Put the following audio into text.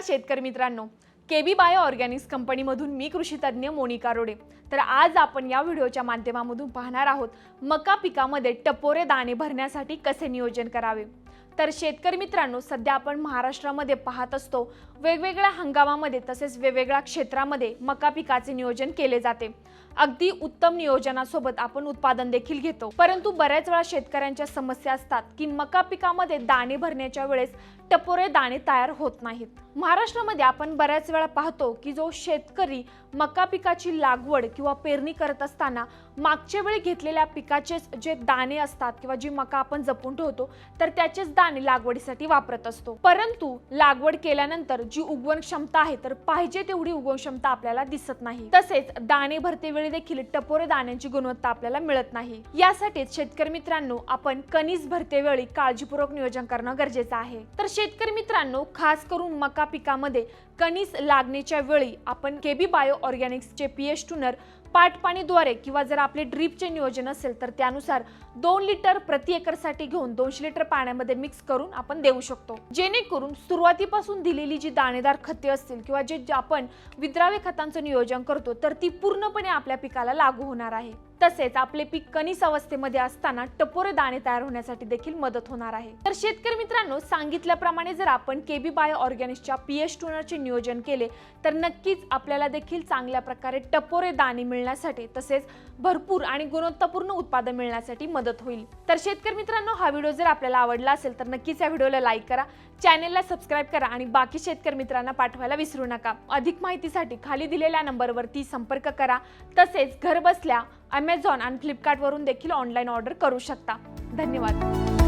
नमस्कार शेतकरी मित्रांनो. के बी बायो ऑर्गॅनिक्स कंपनीमधून मी कृषी तज्ज्ञ मोनिका रोडे. तर आज आपण या व्हिडिओच्या माध्यमामधून पाहणार आहोत मका पिकामध्ये टपोरे दाणे भरण्यासाठी कसे नियोजन करावे? तर शेतकरी मित्रांनो सध्या आपण महाराष्ट्रामध्ये पाहत असतो वेगवेगळ्या हंगामामध्ये तसेच वेगवेगळ्या क्षेत्रामध्ये मका पिकाचे नियोजन केले जाते. अगदी उत्तम नियोजनासोबत आपण उत्पादन देखील घेतो. परंतु बऱ्याच वेळा शेतकऱ्यांच्या समस्या असतात की मका पिकामध्ये दाणे भरण्याच्या वेळेस टपोरे दाणे तयार होत नाहीत. महाराष्ट्रामध्ये आपण बऱ्याच वेळा पाहतो की जो शेतकरी मका पिकाची लागवड किंवा पेरणी करत असताना मागच्या वेळी घेतलेल्या पिकाचेच जे दाणे असतात किंवा जी मका आपण जपून ठेवतो तर त्याचेच दाणे लागवडीसाठी वापरत असतो. परंतु लागवड केल्यानंतर जी उगवण क्षमता आहे तर पाहिजे तेवढी उगवण क्षमता आपल्याला दिसत नाही. तसेच दाणे भरते वेळी देखील टपोरे दाण्यांची गुणवत्ता आपल्याला मिळत नाही. यासाठीच शेतकरी मित्रांनो आपण कणीस भरते वेळी काळजीपूर्वक नियोजन करणं गरजेचं आहे. तर शेतकरी मित्रांनो खास करून मका पिकामध्ये कणीस लागण्याच्या वेळी आपण केबी बायो ऑर्गॅनिक्सचे पी एच टूनर पाटपाणीद्वारे किंवा जर आपले ड्रीपचे नियोजन असेल तर त्यानुसार दोन लिटर प्रति एकरसाठी घेऊन दोनशे लिटर पाण्यामध्ये मिक्स करून आपण देऊ शकतो. जेणेकरून सुरुवातीपासून दिलेली जी दाणेदार खते असतील किंवा जे जे आपण विद्राव्य खतांचं नियोजन करतो तर ती पूर्णपणे आपल्या पिकाला लागू होणार आहे. तसेच आपले पीक कणीस अवस्थेमध्ये असताना टपोरे दाणे तयार होण्यासाठी देखील मदत होणार आहे. तर शेतकरी मित्रांनो सांगितल्याप्रमाणे जर आपण केबी बायो ऑर्गॅनिक्सच्या पी एच टोनरचे नियोजन केले तर नक्कीच आपल्याला देखील चांगल्या प्रकारे टपोरे दाणे मिळण्यासाठी तसेच भरपूर आणि गुणवत्तापूर्ण उत्पादन मिळण्यासाठी मदत होईल. तर शेतकरी मित्रांनो हा व्हिडिओ जर आपल्याला आवडला असेल तर नक्कीच या व्हिडिओला लाईक करा चॅनेलला सबस्क्राईब करा आणि बाकी शेतकरी मित्रांना पाठवायला विसरू नका. अधिक माहितीसाठी खाली दिलेल्या नंबरवरती संपर्क करा. तसेच घरबसल्या अमेझॉन आणि फ्लिपकार्टवरून देखील ऑनलाईन ऑर्डर करू शकता. धन्यवाद.